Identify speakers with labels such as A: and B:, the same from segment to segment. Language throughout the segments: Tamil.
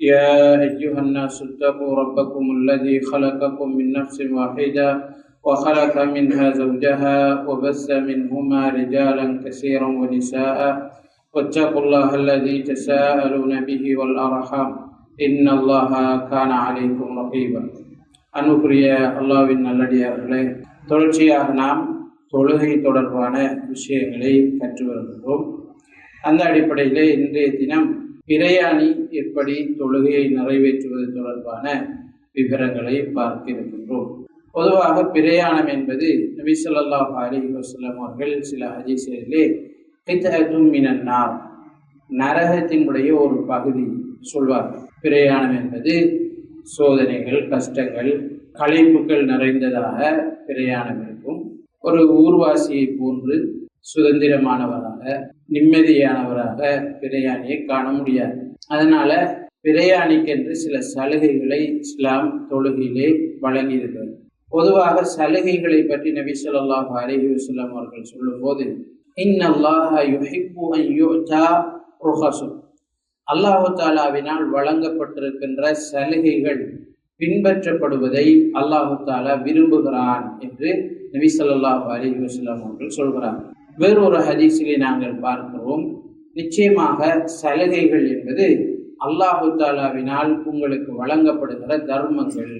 A: يا أيها الناس اتقوا ربكم الذي خلقكم من نفس واحدة وخلق منها زوجها وبث منهما رجالا كثيرا ونساء واتقوا الله الذي تساءلون به والأرحام إن الله كان عليكم رقيبا அன்புக்குரிய அல்லாவின் நல்லடியார்களே தொடர்ச்சியாக நாம் தொழுகை தொடர்பான விஷயங்களை கற்று வருகின்றோம் அந்த அடிப்படையிலே இன்றைய தினம் பிரயாணி எப்படி தொழுகையை நிறைவேற்றுவது தொடர்பான விவரங்களை பார்க்க இருக்கின்றோம் பொதுவாக பிரயாணம் என்பது நபி ஸல்லல்லாஹு அலைஹி வஸல்லம் அவர்கள் சில ஹதீஸிலே மினன்னார் நரகத்தினுடைய ஒரு பகுதி சொல்வார்கள். பிரயாணம் என்பது சோதனைகள் கஷ்டங்கள் கலைப்புகள் நிறைந்ததாக பிரயாணம் இருக்கும். ஒரு ஊர்வாசியை போன்று சுதந்திரமானவராக நிம்மதியானவராக பிரயாணியை காண முடியாது. அதனால பிரயாணிக்கென்று சில சலுகைகளை இஸ்லாம் தொழுகையிலே வழங்கியிருக்கிறது. பொதுவாக சலுகைகளை பற்றி நபி சொல்லாஹ் அலைஹி அவர்கள் சொல்லும்போது இன்னல்லாஹ அல்லாஹு தாலாவினால் வழங்கப்பட்டிருக்கின்ற சலுகைகள் பின்பற்றப்படுவதை அல்லாஹு தாலா விரும்புகிறான் என்று நபி சொல்லாஹு அலைஹி வஸல்லம் அவர்கள் சொல்கிறார். வேறொரு ஹதீஸிலே நாங்கள் பார்க்கிறோம். நிச்சயமாக சலுகைகள் என்பது அல்லாஹு தாலாவினால் உங்களுக்கு வழங்கப்படுகிற தர்மங்கள்.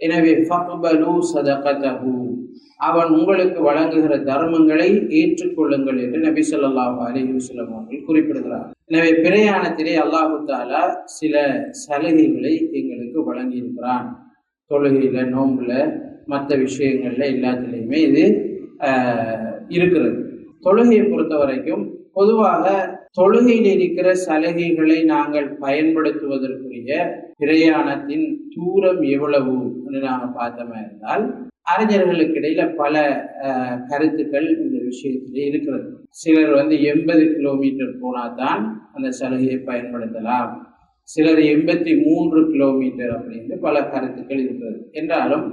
A: எனவே ஃபக்பலு சதகதஹு. அவன் உங்களுக்கு வழங்குகிற தர்மங்களை ஏற்றுக்கொள்ளுங்கள் என்று நபி சொல்லாஹு அலிஹுசலம் அவர்கள் குறிப்பிடுகிறார். எனவே பிரயாணத்திலே அல்லாஹு தாலா சில சலுகைகளை எங்களுக்கு வழங்கியிருக்கிறான். தொழுகையில நோம்புல மற்ற விஷயங்கள்ல எல்லாத்துலேயுமே இது இருக்கிறது. தொழுகையை பொறுத்த வரைக்கும் பொதுவாக தொழுகையில் இருக்கிற சலுகைகளை நாங்கள் பயன்படுத்துவதற்குரிய பிரயாணத்தின் தூரம் எவ்வளவு நாங்கள் பார்த்தோமா இருந்தால் அறிஞர்களுக்கு இடையில பல கருத்துக்கள் இந்த விஷயத்திலே இருக்கிறது. சிலர் வந்து எண்பது கிலோமீட்டர் போனால் தான் அந்த சலுகையை பயன்படுத்தலாம். சிலர் எண்பத்தி மூன்று கிலோமீட்டர் அப்படின்னு பல கருத்துக்கள் இருக்கிறது. என்றாலும்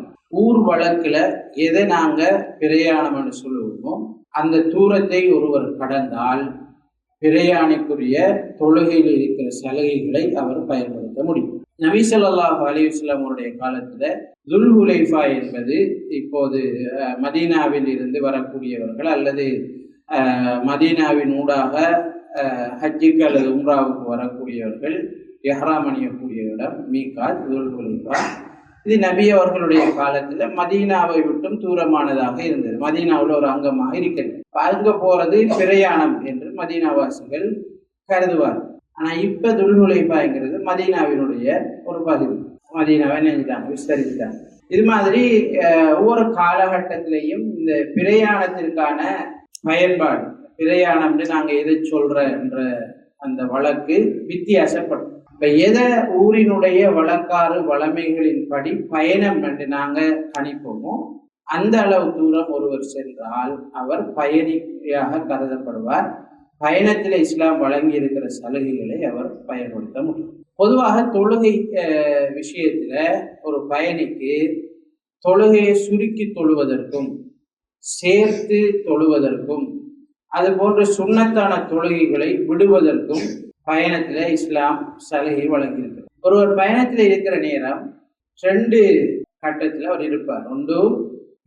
A: ஊர் வழக்கில் எதை நாங்கள் பிரயாணம்னு சொல்லுவோமோ அந்த தூரத்தை ஒருவர் கடந்தால் பிரயாணிக்குரிய தொழுகையில் இருக்கிற சலுகைகளை அவர் பயன்படுத்த முடியும். நபி அலிவுஸ்லாம் அவருடைய காலத்துல துல்ஹுலைஃபா என்பது இப்போது மதீனாவில் இருந்து வரக்கூடியவர்கள் அல்லது மதீனாவின் ஊடாக ஹஜ்ஜுக்கு அல்லது உம்ராவுக்கு வரக்கூடியவர்கள் எஹ்ராம் அணியக்கூடிய இடம் மீகாத் துல்ஹுலைஃபா இது நபி அவர்களுடைய காலத்துல மதீனாவை விட்டும் தூரமானதாக இருந்தது. மதீனாவில் ஒரு அங்கமாக இருக்கிறது. அங்க போறது பிரயாணம் என்று மதீனாவாசிகள் கருதுவார். ஆனா இப்ப துல்ஹுலைபாங்கிறது மதீனாவினுடைய ஒரு பகுதி. மதீனாவை நினைஞ்சிட்டாங்க விஸ்தரிச்சுட்டாங்க. இது மாதிரி ஒவ்வொரு காலகட்டத்திலையும் இந்த பிரயாணத்திற்கான பயன்பாடு பிரயாணம்னு நாங்கள் எதை சொல்ற என்ற அந்த வழக்கு வித்தியாசப்படும். இப்போ எதை ஊரினுடைய வழக்காறு வளமைகளின் படி பயணம் என்று நாங்கள் கணிப்போமோ அந்த அளவு தூரம் ஒருவர் சென்றால் அவர் பயணியாக கருதப்படுவார். பயணத்தில் இஸ்லாம் வழங்கி இருக்கிற சலுகைகளை அவர் பயன்படுத்த முடியும். பொதுவாக தொழுகை விஷயத்துல ஒரு பயணிக்கு தொழுகையை சுருக்கி தொழுவதற்கும் சேர்த்து தொழுவதற்கும் அது போன்ற சுண்ணத்தான தொழுகைகளை விடுவதற்கும் பயணத்தில் இஸ்லாம் சலுகை வழங்கியிருக்கு. ஒருவர் பயணத்தில் இருக்கிற நேரம் ரெண்டு கட்டத்தில் அவர் இருப்பார். ஒன்று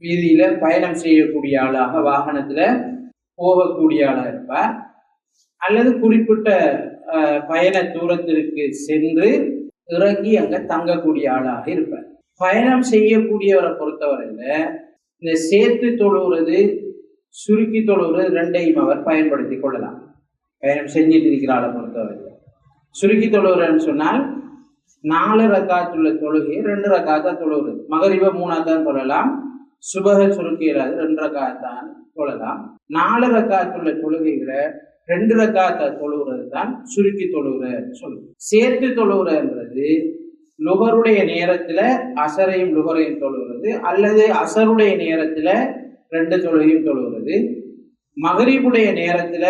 A: வீதியில் பயணம் செய்யக்கூடிய ஆளாக வாகனத்தில் போகக்கூடிய ஆளாக இருப்பார். அல்லது குறிப்பிட்ட பயண தூரத்திற்கு சென்று இறங்கி அங்கே தங்கக்கூடிய ஆளாக இருப்பார். பயணம் செய்யக்கூடியவரை பொறுத்தவரையில் இந்த சேர்த்து தொழுகிறது சுருக்கி தொழுகிறது ரெண்டையும் அவர் பயன்படுத்தி கொள்ளலாம். செஞ்சிட்டு இருக்கிற ஆளை சுருக்கி தொழுகிறேன்னு சொன்னால் நாலு ரக்காத்துள்ள தொழுகை ரெண்டு ரக்காத்தா தொழுகிறது மகரிப மூணாத்தான் தொழலாம். சுபக சுருக்கிறாது இல்லாது ரெண்டு ரக்காத்தான் தொழலாம். நாலு ரக்காத்துள்ள தொழுகைகளை ரெண்டு ரக்காத்த தொழுகிறது தான் சுருக்கி தொழுகிறன்னு சொல்லு சேர்த்து தொழுகிறன்றது லுகருடைய நேரத்துல அசரையும் லுகரையும் தொழுகிறது அல்லது அசருடைய நேரத்துல ரெண்டு தொழுகையும் தொழுகிறது. மகரிபுடைய நேரத்துல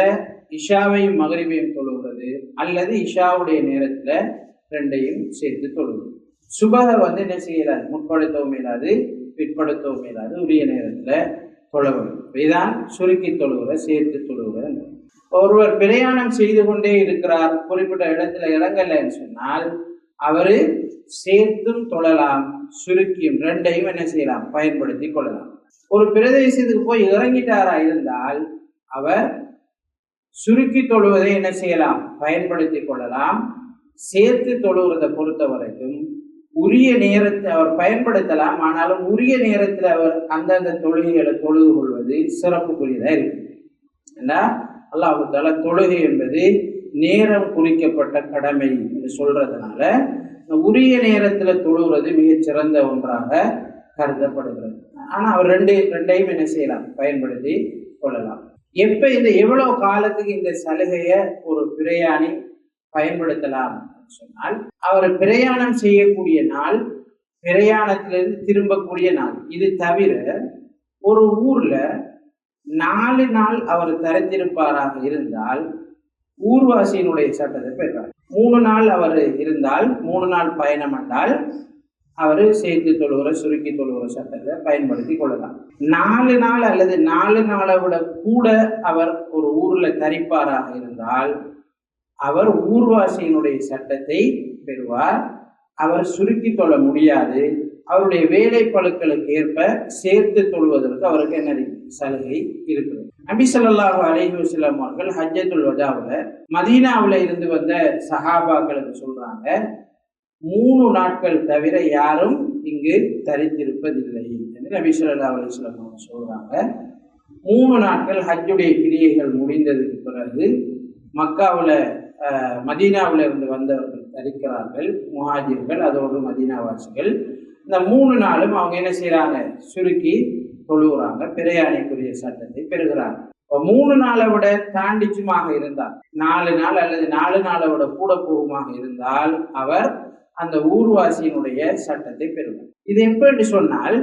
A: இஷாவையும் மகரிபையும் தொழுகிறது. அல்லது இஷாவுடைய நேரத்துல ரெண்டையும் சேர்த்து தொழுகிறது சுபக வந்து என்ன செய்யலாது முற்படுத்தவும் இயலாது பிற்படுத்தவும் இல்லாது உரிய நேரத்துல தொழவும். இதான் சுருக்கி தொழுகிற சேர்த்து தொழுகிற ஒருவர் பிரயாணம் செய்து கொண்டே இருக்கிறார் குறிப்பிட்ட இடத்துல இறங்கலைன்னு சொன்னால் அவரு சேர்த்தும் தொழலாம் சுருக்கியும் ரெண்டையும் என்ன செய்யலாம்? பயன்படுத்தி கொள்ளலாம். ஒரு பிரதேசத்துக்கு போய் இறங்கிட்டாரா இருந்தால் அவர் சுருக்கி தொழுவதை என்ன செய்யலாம்? பயன்படுத்தி கொள்ளலாம். சேர்த்து தொழுவதை பொறுத்த வரைக்கும் உரிய நேரத்தை அவர் பயன்படுத்தலாம். ஆனாலும் உரிய நேரத்தில் அவர் அந்தந்த தொழுகைகளை தொழுது கொள்வது சிறப்புக்குரியதாக இருக்கு. ஏன்னா அல்லாஹு தொழுகை என்பது நேரம் குறிக்கப்பட்ட கடமை என்று சொல்றதுனால உரிய நேரத்தில் தொழுகிறது மிகச் சிறந்த ஒன்றாக கருதப்படுகிறது. ஆனால் அவர் ரெண்டு ரெண்டையும் என்ன செய்யலாம்? பயன்படுத்தி கொள்ளலாம். எப்ப இந்த எவ்வளவு காலத்துக்கு இந்த சலுகையை ஒரு பிரயாணி பயன்படுத்தலாம் சொன்னால் அவர் பிரயாணம் செய்யக்கூடிய நாள் பிரயாணத்திலிருந்து திரும்பக்கூடிய நாள். இது தவிர ஒரு ஊர்ல நாலு நாள் அவர் தரித்திருப்பாராக இருந்தால் ஊர்வாசியினுடைய சட்டத்தை பெறுவார் மூணு நாள் அவர் இருந்தால் மூணு நாள் பயணம் என்றால் அவர் சேர்த்து தொழுகிற சுருக்கி தொழுகிற சட்டத்தை பயன்படுத்தி கொள்ளலாம். நாலு நாள் அல்லது நாலு நாளை விட கூட அவர் ஒரு ஊரில் தரிப்பாராக இருந்தால் அவர் ஊர்வாசியினுடைய சட்டத்தை பெறுவார். அவர் சுருக்கி தொழ முடியாது. அவருடைய வேலை பழுக்களுக்கு ஏற்ப சேர்த்து தொழுவதற்கு அவருக்கு என்ன சலுகை இருக்குது நபி சொல்லாஹு அலைஹி அவர்கள் ஹஜ்ஜத்துல் வஜாவில் மதீனாவில் இருந்து வந்த சஹாபாக்களுக்கு சொல்றாங்க. மூணு நாட்கள் தவிர யாரும் இங்கு தரித்திருப்பதில்லை என்று நபீஸ்வரல்லா ஸல்லல்லாஹு அவங்க சொல்றாங்க. மூணு நாட்கள் ஹஜ்ஜுடைய கிரியைகள் முடிந்ததுக்கு பிறகு மக்காவில் மதீனாவில் இருந்து வந்தவர்கள் தரிக்கிறார்கள் முஹாஜிர்கள் அதோடு மதீனாவாசிகள். இந்த மூணு நாளும் அவங்க என்ன செய்கிறாங்க சுருக்கி தொழுகிறாங்க பிரயாணிக்குரிய சட்டத்தை பெறுகிறாங்க. இப்போ மூணு நாளை விட தாண்டிச்சுமாக இருந்தால் நாலு நாள் அல்லது நாலு நாளை விட கூட போகுமாக இருந்தால் அவர் அந்த ஊர்வாசியினுடைய சட்டத்தை பெறுவோம். இது எப்படி சொன்னால்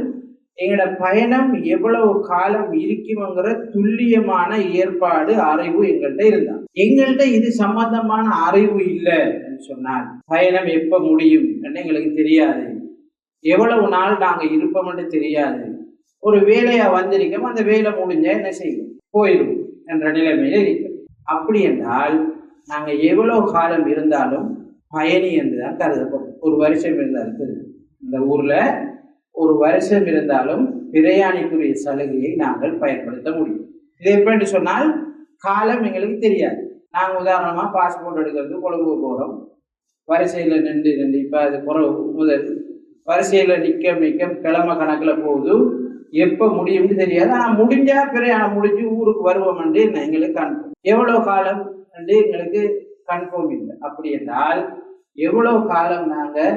A: எங்களோட பயணம் எவ்வளவு காலம் இருக்குங்கிற துல்லியமான ஏற்பாடு அறிவு எங்கள்கிட்ட இருந்தா எங்கள்கிட்ட இது சம்பந்தமான அறிவு இல்லை சொன்னால் பயணம் எப்ப முடியும் என்று எங்களுக்கு தெரியாது. எவ்வளவு நாள் நாங்க இருப்போம்னு தெரியாது. ஒரு வேலையா வந்திருக்கோம் அந்த வேலை முடிஞ்ச என்ன செய்யும் போயிடும் என்ற நிலைமையில இருக்கு அப்படி என்றால் நாங்க எவ்வளவு காலம் இருந்தாலும் பயணி என்றுதான் கருதப்படும். ஒரு வருஷம் இருந்தா இந்த ஊர்ல ஒரு வருஷம் இருந்தாலும் பிரயாணிக்குரிய சலுகையை நாங்கள் பயன்படுத்த முடியும். இது எப்படி சொன்னால் காலம் எங்களுக்கு தெரியாது. நாங்கள் உதாரணமா பாஸ்போர்ட் எடுக்கிறது கொழும்பு போகிறோம் வரிசையில் நின்று நின்று இப்போ அது குறவு முதல் வரிசையில் நிற்க நிற்க கிழமை கணக்கில் போகுது. எப்போ முடியும்னு தெரியாது. ஆனால் முடிஞ்சால் பிரயாணம் முடிஞ்சு ஊருக்கு வருவோம் என்று எங்களுக்கு அனுப்பும் எவ்வளோ காலம் என்று எங்களுக்கு கன்ஃபார்ம் இல்லை. அப்படி என்றால் எவ்வளவு காலம் நாங்கள்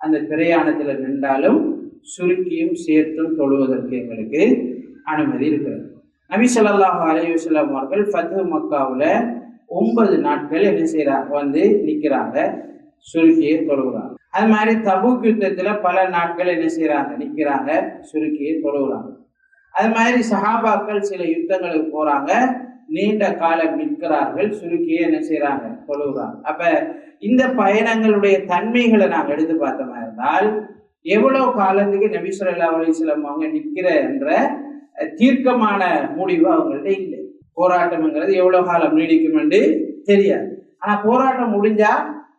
A: அந்த பிரயாணத்தில் நின்றாலும் சுருக்கியும் சேர்த்தும் தொழுவதற்கு எங்களுக்கு அனுமதி இருக்கிறது. நபி சொல்லாஹ் அலையுஸ்லாம் அவர்கள் ஃபத்து மக்காவில் ஒன்பது நாட்கள் என்ன செய்கிறாங்க வந்து நிற்கிறாங்க சுருக்கியை தொழுகிறாங்க. அது மாதிரி தபூக் யுத்தத்தில் பல நாட்கள் என்ன செய்கிறாங்க நிற்கிறாங்க சுருக்கியை தொழுகிறாங்க. அது மாதிரி சஹாபாக்கள் சில யுத்தங்களுக்கு போகிறாங்க நீண்ட காலம் நிற்கிறார்கள். சுருக்கியே என்ன செய்யறாங்க தொழுகிறாங்க அப்ப இந்த பயணங்களுடைய தன்மைகளை நாங்கள் எடுத்து பார்த்தோமா இருந்தால் எவ்வளவு காலத்துக்கு நபி ஸல்லல்லாஹு அவங்க நிற்கிற என்ற தீர்க்கமான முடிவு அவங்கள்ட்ட இல்லை. போராட்டம்ங்கிறது எவ்வளவு காலம் நீடிக்கும் என்று தெரியாது. ஆனா போராட்டம் முடிஞ்சா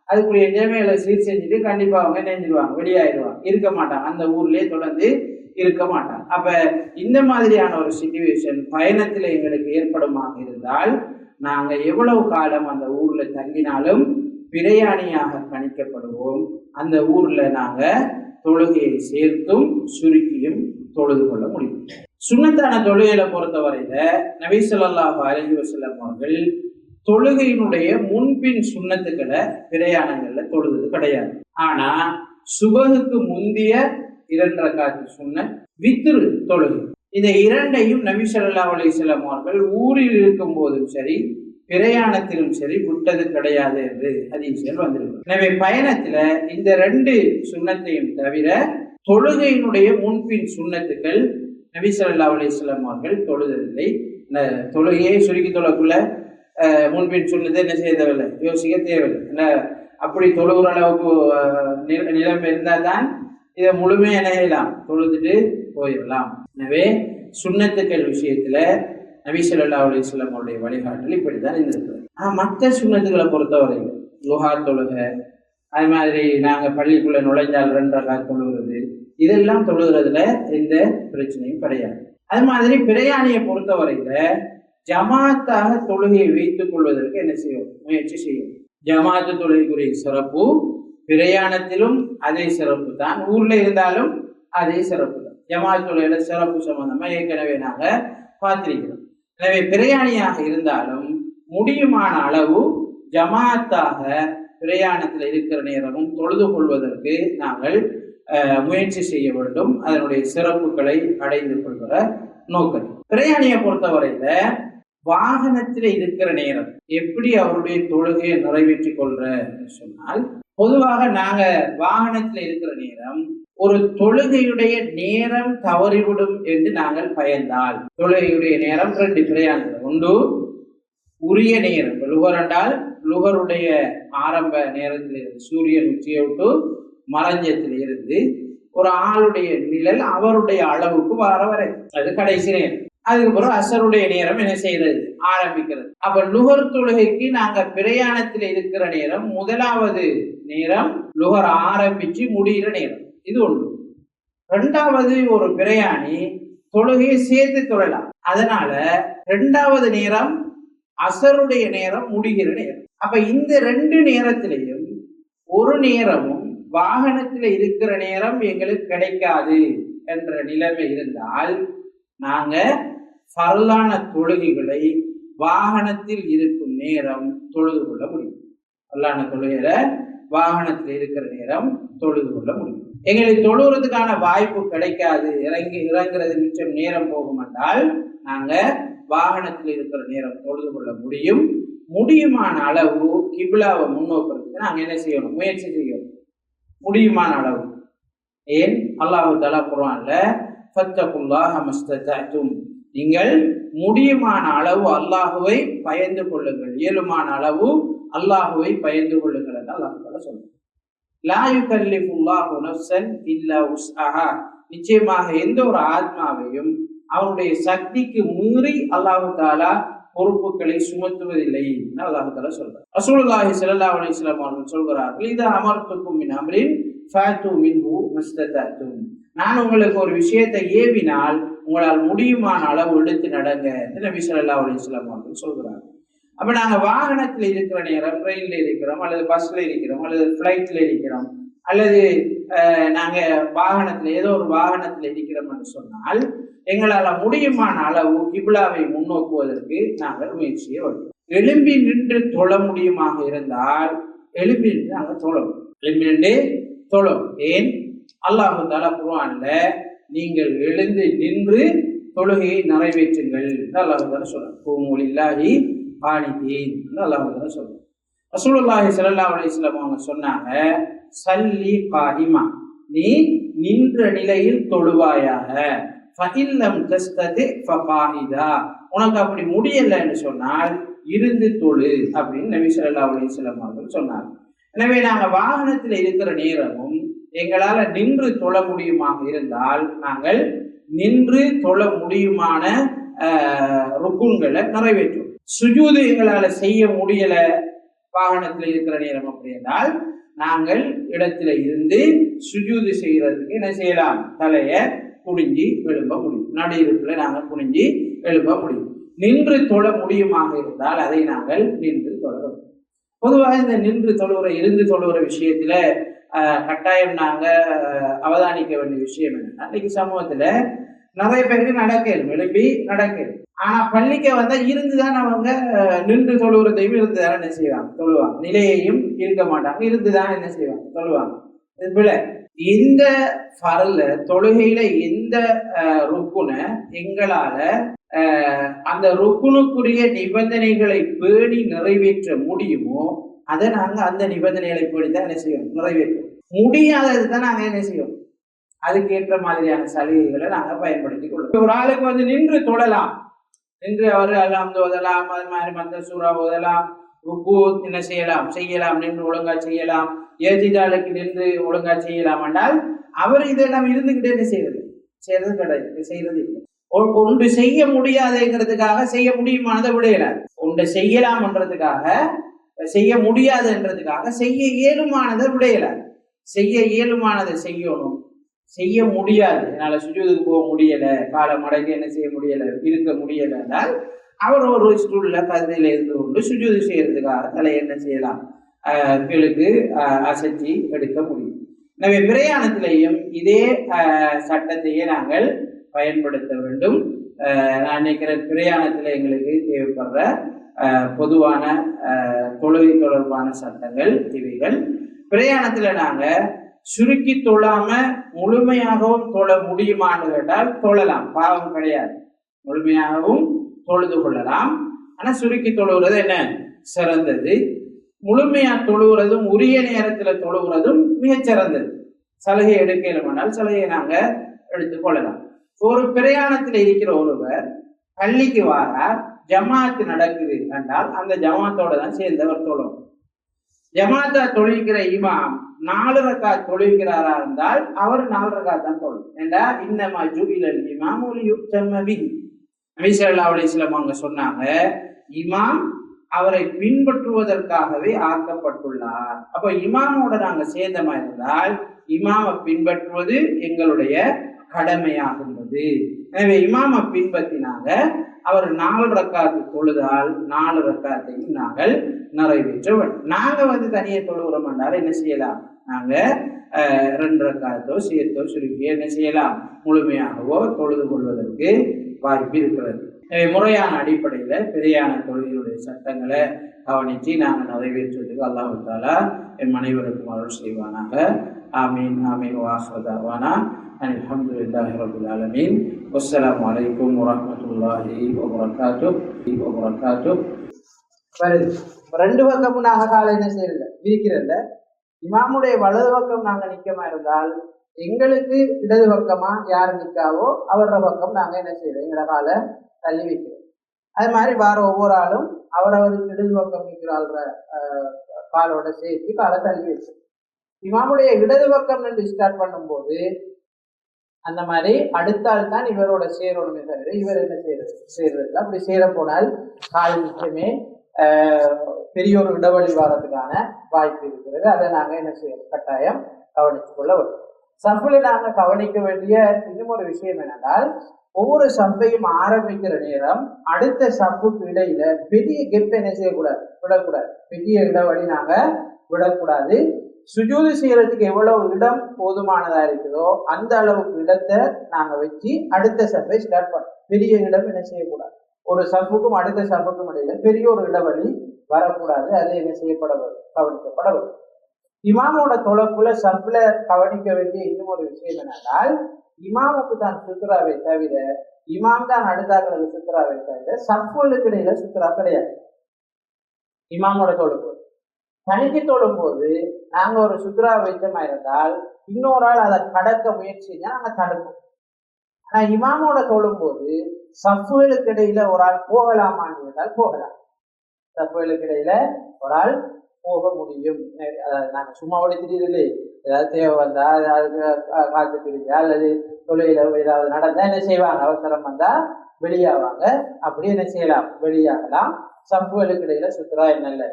A: அதுக்குரிய நிலைமைகளை சீர் செஞ்சுட்டு கண்டிப்பா அவங்க நெஞ்சிருவாங்க வெளியாயிடுவாங்க. இருக்க மாட்டாங்க. அந்த ஊர்லயே தொடர்ந்து இருக்க மாட்டாங்க. அப்ப இந்த மாதிரியான ஒரு சுச்சுவேஷன் பயணத்துல எங்களுக்கு ஏற்படுமாக இருந்தால் நாங்க எவ்வளவு காலம் அந்த ஊர்ல தங்கினாலும் பிரயாணியாக கணிக்கப்படுவோம். அந்த ஊர்ல நாங்க தொழுகையை சேர்த்தும் சுருக்கியும் தொழுது கொள்ள முடியும். சுண்ணத்தான தொழுகையில பொறுத்தவரையில நபி ஸல்லல்லாஹு அலைஹி அவர்கள் தொழுகையினுடைய முன்பின் சுண்ணத்துக்களை பிரயாணங்கள்ல தொழுது கிடையாது. ஆனா சுபகுக்கு முந்திய இரண்டரை காத்து சுண்ண வித்திரு தொழுகை. இந்த இரண்டையும் நபி ஸல்லல்லாஹு அலைஹி அவர்கள் ஊரில் இருக்கும் போதும் சரி பிரயாணத்திலும் சரி விட்டது கிடையாது என்று அதிசயம் வந்திருக்கும் எனவே பயணத்துல இந்த ரெண்டு சுண்ணத்தையும் தவிர தொழுகையினுடைய முன்பின் சுண்ணத்துக்கள் நபி ஸல்லல்லாஹு அலைஹி அவர்கள் தொழுதவில்லை இந்த தொழுகையை சுருக்கி தொழக்குள்ள முன்பின் சொன்னதை என்ன செய்ய தேவையில்லை யோசிக்க தேவையில்லை. என்ன அப்படி தொழுகிற அளவுக்கு நிலம் இருந்தால் தான் இதை முழுமையாக என்ன தொழுதுட்டு போயிடலாம். எனவே சுண்ணத்துக்கள் விஷயத்துல நபி ஸல்லல்லாஹு அலைஹி அவருடைய வழிகாட்டல் இப்படி தான் இருந்திருக்கிறது. ஆனால் மற்ற சுண்ணத்துக்களை பொறுத்தவரையில் லுஹா தொழுகை அது மாதிரி நாங்கள் பள்ளிக்குள்ளே நுழைஞ்சால் ரெண்டு தொழுகிறது இதெல்லாம் தொழுகிறதுல எந்த பிரச்சனையும் கிடையாது. அது மாதிரி பிரயாணியை பொறுத்தவரையில் ஜமாத்தாக தொழுகையை வைத்துக் கொள்வதற்கு என்ன செய்யும்? முயற்சி செய்யும். ஜமாத்து தொழுகைக்குரிய சிறப்பு பிரயாணத்திலும் அதே சிறப்பு தான். ஊர்ல இருந்தாலும் அதே சிறப்பு தான். ஜமாத் தொழுகையில சிறப்பு சம்பந்தமா ஏற்கனவே நாங்க பார்த்திருக்கிறோம். எனவே பிரயாணியாக இருந்தாலும் முடியுமான அளவு ஜமாத்தாக பிரயாணத்தில் இருக்கிற நேரமும் தொழுது கொள்வதற்கு நாங்கள் முயற்சி செய்ய வேண்டும். அதனுடைய சிறப்புகளை அடைந்து கொள்கிற நோக்கம் பிரயாணியை பொறுத்தவரையில வாகனத்தில் இருக்கிற நேரம். எப்படி அவருடைய தொழுகையை நிறைவேற்றி கொள்ற சொன்னால் பொதுவாக நாங்க வாகனத்தில் இருக்கிற நேரம் ஒரு தொழுகையுடைய நேரம் தவறிவிடும் என்று நாங்கள் பயந்தால். தொழுகையுடைய நேரம் ரெண்டு பிரயாணங்கள் உண்டு உரிய நேரம். லுகர் என்றால் லுகருடைய ஆரம்ப நேரத்தில் இருந்து சூரியன் உச்சியை விட்டு இருந்து ஒரு ஆளுடைய நிழல் அவருடைய அளவுக்கு வர வரை. அது கடைசி நேரம். அதுக்கப்புறம் அசருடைய நேரம் என்ன செய்யறது ஆரம்பிக்கிறது. அப்ப லுகர் தொழுகைக்கு நாங்க பிரயாணத்தில் இருக்கிற நேரம் முதலாவது நேரம் லுகர் ஆரம்பிச்சு முடிகிற நேரம். இது ஒன்று. ரெண்டாவது ஒரு பிரயாணி தொழுகையை சேர்த்து தொழலாம். அதனால ரெண்டாவது நேரம் அசருடைய நேரம் முடிகிற நேரம். அப்ப இந்த ரெண்டு நேரத்திலையும் ஒரு நேரமும் வாகனத்தில் இருக்கிற நேரம் எங்களுக்கு கிடைக்காது என்ற நிலைமை இருந்தால் நாங்க பரலான தொழுகைகளை வாகனத்தில் இருக்கும் நேரம் தொழுது கொள்ள முடியும். பரலான தொழுகையில வாகனத்தில் இருக்கிற நேரம் தொழுது கொள்ள முடியும். எங்களுக்கு தொழுகிறதுக்கான வாய்ப்பு கிடைக்காது. இறங்கி இறங்குறது மிச்சம் நேரம் போகும் என்றால் நாங்க வாகனத்தில் இருக்கிற நேரம் தொழுது கொள்ள முடியும். முடியுமான அளவு கிபிலாவை முன்னோக்கிறதுக்கு நாங்க என்ன செய்யணும்? முயற்சி செய்யணும். முடியுமான அளவு. ஏன்? அல்லாஹு தலா குரான்ல ஃபத்தகுல்லாஹ மஸ்ததஅதும் நீங்கள் முடியுமான அளவு அல்லாஹுவை பயந்து கொள்ளுங்கள். இயலுமான அளவு அல்லாஹுவை பயந்து கொள்ளுங்கள் என்று அல்லாஹ் தஆலா சொல்றார் லா யுகல்லிஃபுல்லாஹு இல்லா உஸ்அஹா. நிச்சயமாக எந்த ஒரு ஆத்மாவையும் அவனுடைய சக்திக்கு மீறி அல்லாஹு தாலா பொறுப்புகளை சுமத்துவதில்லை என்று அல்லாஹு தாலா சொல்றார் ரசூலுல்லாஹி சல்லா அலிஸ்லாம் அவர்கள் சொல்கிறார்கள் இது அமர்த்துக்கும் மின் அமரின் ஃபேத்து மின்ஹு மஸ்ததஅதும் நான் உங்களுக்கு ஒரு விஷயத்தை ஏவினால் உங்களால் முடியுமான அளவு எடுத்து நடங்க என்று நபி சொல்லா அலைஹி வஸல்லம் அவர்கள் சொல்கிறார். அப்ப நாங்க வாகனத்துல இருக்கிற நேரம் ட்ரெயின்ல இருக்கிறோம் அல்லது பஸ்ல இருக்கிறோம் அல்லது ஃபிளைட்ல இருக்கிறோம் அல்லது நாங்க வாகனத்துல ஏதோ ஒரு வாகனத்துல இருக்கிறோம் என்று சொன்னால் எங்களால முடியுமான அளவு கிபிலாவை முன்னோக்குவதற்கு நாங்கள் முயற்சியை வேண்டும். எழும்பி நின்று தொழ முடியுமாக இருந்தால் எழும்பி நின்று நாங்கள் தொழும் எலும்பி நின்று தொழும் ஏன்? அல்லாஹு தலா குருவான்ல நீங்கள் எழுந்து நின்று தொழுகையை நிறைவேற்றுங்கள் என்று அல்லாஹு தாலா சொல்றான். இல்லாஹி ஆணிதீன் என்று அல்லாஹு தாலா சொல்றான். ரசூலுல்லாஹி ஸல்லல்லாஹு அலைஹி அவங்க சொன்னாங்க சல்லி காஹிமா நீ நின்ற நிலையில் தொழுவாயாக. ஃபஇல்லம் தஸ்ததி ஃபகாயிதா உனக்கு அப்படி முடியலைன்னு சொன்னால் இருந்து தொழு அப்படின்னு நபி சொல்லா அலிஸ்லாம் அவர்கள் சொன்னார் எனவே நாங்கள் வாகனத்தில் இருக்கிற நேரமும் எங்களால் நின்று தொழ முடியுமாக இருந்தால் நாங்கள் நின்று தொழ முடியுமான ருக்குன்களை நிறைவேற்றும் சுஜூது எங்களால் செய்ய முடியல வாகனத்தில் இருக்கிற நேரம் அப்படி என்றால் நாங்கள் இடத்துல இருந்து சுஜூது செய்கிறதுக்கு என்ன செய்யலாம்? தலையை குனிஞ்சி எழும்ப முடியும். நடு நாங்கள் குனிஞ்சி எழும்ப முடியும். நின்று தொழ முடியுமாக இருந்தால் அதை நாங்கள் நின்று தொழ பொதுவாக இந்த நின்று தொழுகிற இருந்து தொழுகிற விஷயத்துல கட்டாயம் நாங்கள் அவதானிக்க வேண்டிய விஷயம் என்னன்னா இன்னைக்கு சமூகத்தில் நிறைய பேருக்கு நடக்கலும் எழுப்பி நடக்கலும் ஆனா பள்ளிக்கு வந்தா இருந்துதான் அவங்க நின்று தொழுகிறதையும் இருந்துதான் என்ன செய்வாங்க? தொழுவாங்க. நிலையையும் இருக்க மாட்டாங்க. இருந்துதான் என்ன செய்வாங்க? தொழுவாங்க. இது பிள்ளை இந்த ஃபரில் தொழுகையில எந்த ருக்குனை எங்களால அந்த ருக்குனுக்குரிய நிபந்தனைகளை பேணி நிறைவேற்ற முடியுமோ அதை நாங்க அந்த நிபந்தனைகளை போய் தான் என்ன செய்வோம்? நிறைவேற்றுவோம். முடியாதது தான் நாங்க என்ன செய்வோம்? அதுக்கு ஏற்ற மாதிரியான சலுகைகளை நாங்க பயன்படுத்திக் கொள்வோம். ஒரு ஆளுக்கு வந்து நின்று தொழலாம். நின்று அவர் அல்லாம் ஓதலாம் அது மாதிரி மந்த சூறா ஓதலாம். ருக்கு என்ன செய்யலாம்? செய்யலாம். நின்று ஒழுங்கா செய்யலாம். ஏஜிதாளுக்கு நின்று ஒழுங்கா செய்யலாம் என்றால் அவர் இதெல்லாம் இருந்துகிட்டே என்ன செய்யறது செய்யறது கிடையாது. செய்யறது இல்லை. ஒ- ஒன்று செய்ய முடியாதுங்கிறதுக்காக செய்ய முடியுமானதை விடையில ஒன்று செய்யலாம்ன்றதுக்காக செய்ய முடியாதுன்றதுக்காக செய்ய இயலுமானதை விடையலாது செய்ய இயலுமானதை செய்யணும். செய்ய முடியாது. என்னால சுஜூதுக்கு போக முடியல. காலை மடங்கு என்ன செய்ய முடியல? இருக்க முடியல என்றால் அவர் ஒரு ஸ்டூல்ல கதையில இருந்து கொண்டு சுஜூது செய்யறதுக்காக தலை என்ன செய்யலாம்? கிழக்கு அசைச்சி எடுக்க முடியும். எனவே பிரயாணத்திலையும் இதே சட்டத்தையே நாங்கள் பயன்படுத்த வேண்டும். நான் நினைக்கிறேன் பிரயாணத்தில் எங்களுக்கு தேவைப்படுற பொதுவான தொழுகை தொடர்பான சட்டங்கள் இவைகள் பிரயாணத்துல நாங்க சுருக்கி தொழாம முழுமையாகவும் தொழ முடியுமான்னு கேட்டால் தொழலாம். பாவம் கிடையாது. முழுமையாகவும் தொழுது கொள்ளலாம். ஆனா சுருக்கி தொழுகிறது என்ன? சிறந்தது. முழுமையா தொழுகிறதும் உரிய நேரத்துல தொழுகிறதும் மிகச்சிறந்தது. சலுகை எடுக்கணுமானால் சலுகையை நாங்க எடுத்துக்கொள்ளலாம் ஒரு பிரயாணத்தில் இருக்கிற ஒருவர் பள்ளிக்கு வாரார் ஜமாத்து நடக்குது என்றால் அந்த ஜமாத்தோட தான் சேர்ந்தவர் தொழும். ஜமாத்தா தொழுகிற இமாம் நாலு ரக்கா தொழுகிறாரா இருந்தால் அவர் நாலு ரக்கா தான் தொழும். ஏண்டா? இன்னமா ஜூபிலல் இமாம் ஒரு யுக்தம்ம பிஹி நபி அவங்க சொன்னாங்க இமாம் அவரை பின்பற்றுவதற்காகவே ஆக்கப்பட்டுள்ளார். அப்ப இமாமோட நாங்க சேர்ந்தமா இருந்தால் இமாமை பின்பற்றுவது எங்களுடைய கடமையாகின்றது எனவே இமாமை பின்பற்றினாங்க அவர் நாலு ரக்காத்து தொழுதால் நாலு ரக்காத்தையும் நாங்கள் நிறைவேற்ற நாங்கள் நாங்க வந்து தனியை தொழுகிறோம் என்றால் என்ன செய்யலாம்? நாங்க ரெண்டு ரக்காத்தோ சேர்த்தோ சுருக்கியோ என்ன செய்யலாம்? முழுமையாகவோ தொழுது கொள்வதற்கு வாய்ப்பு இருக்கிறது. எனவே முறையான அடிப்படையில் பெரியான தொழிலுடைய சட்டங்களை கவனித்து நாங்கள் நிறைவேற்றுவதற்கு அல்லாஹு தாலா என் அனைவருக்கும் அருள் செய்வானாக. ஆமீன் ஆமீன் வாசதாவானா আলহামদুলিল্লাহিরবিলআলমিন আসসালামু আলাইকুম ওরহমতুল্লাহি ওবরাকাতুহ ரெண்டு பக்கமும் நாங்கள் காலை என்ன செய்யல இருக்கிறத இமாமுடைய வலது பக்கம் நாங்கள் நிற்கமா இருந்தால் எங்களுக்கு இடது பக்கமா யார் நிற்காவோ அவரோட பக்கம் நாங்கள் என்ன செய்யறோம் எங்களோட காலை தள்ளி வைக்கிறோம் அது மாதிரி வார ஒவ்வொரு ஆளும் அவரவருக்கு இடது பக்கம் நிற்கிறாள்ற காலோட சேர்த்து காலை தள்ளி வச்சு இமாமுடைய இடது பக்கம் நின்று ஸ்டார்ட் பண்ணும்போது அந்த மாதிரி அடுத்த ஆள் தான் இவரோட சேரணுமே தவிர இவர் என்ன செய்யறது சேர்றது அப்படி சேர போனால் கால் நிச்சயமே பெரியோர் பெரிய ஒரு இடைவெளி வாரத்துக்கான வாய்ப்பு இருக்கிறது. அதை நாங்கள் என்ன செய்யணும்? கட்டாயம் கவனித்துக் கொள்ள வேண்டும். சஃபில் நாங்கள் கவனிக்க வேண்டிய இன்னும் ஒரு விஷயம் என்னென்றால் ஒவ்வொரு சப்பையும் ஆரம்பிக்கிற நேரம் அடுத்த சப்புக்கு இடையில பெரிய கெப் என்ன செய்யக்கூடாது? விடக்கூடாது. பெரிய இடைவெளி நாங்கள் விடக்கூடாது. சுஜூது செய்யறதுக்கு எவ்வளவு இடம் போதுமானதா இருக்குதோ அந்த அளவுக்கு இடத்தை நாங்க வச்சு அடுத்த சப்பை ஸ்டார்ட் பண்ணோம் பெரிய இடம் என்ன செய்யக்கூடாது? ஒரு சப்புக்கும் அடுத்த சப்புக்கும் இடையில பெரிய ஒரு இடைவெளி வரக்கூடாது. அது என்ன செய்யப்பட கவனிக்கப்பட வேண்டும் இமாமோட தொலைப்புல சப்புல கவனிக்க வேண்டிய இன்னும் ஒரு விஷயம் என்னென்னால் இமாமுக்கு தான் சுத்ராவை தவிர இமாம் தான் அடுத்தாக்களுக்கு சுத்ராவை தவிர சப்புகளுக்கு இடையில சுத்ரா கிடையாது. இமாமோட தொழும்போது தொழும் தொழும்போது நாங்கள் ஒரு சுத்ரா வைத்தியமா இருந்தால் இன்னொரு ஆள் அதை கடக்க முயற்சி செஞ்சா நாங்க தடுப்போம். ஆனால் இமாமோட தொழும்போது சஃப்புகளுக்கு இடையில ஒரு ஆள் போகலாமான்னு கேட்டால் போகலாம். சஃப்புகளுக்கு இடையில ஒரு ஆள் போக முடியும். அதாவது நாங்கள் சும்மா ஓடி திடீர்னு ஏதாவது தேவை வந்தா அதுக்கு காத்து திரிஞ்சா அல்லது தொழில ஏதாவது நடந்தா என்ன செய்வாங்க? அவசரம் வந்தா வெளியாவாங்க. அப்படி என்ன செய்யலாம்? வெளியாகலாம். சம்புகளுக்கு இடையில சுத்ரா என்ன இல்லை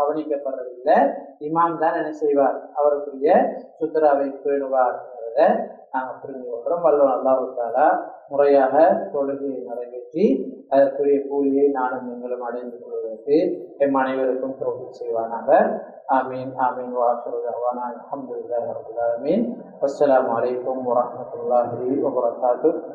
A: கவனிக்கப்படுறது இல்லை இமாம் தான் என்ன செய்வார்? அவருக்குரிய சுத்ராவை பேணுவார் நாங்கள் புரிந்து கொள்கிறோம் வல்லவன் அல்லாஹாலா முறையாக தொழுகையை நிறைவேற்றி அதற்குரிய கூலியை நானும் நீங்களும் அடைந்து கொள்வதற்கு எம் அனைவருக்கும் தொகுதி செய்வானாக. ஆமீன் ஆமீன். வாசல் ரவானா அஹமதுல்லாஹி அஸ்லாம் வலைக்கம் வரமத்துல்லாஹி வபரகாத்து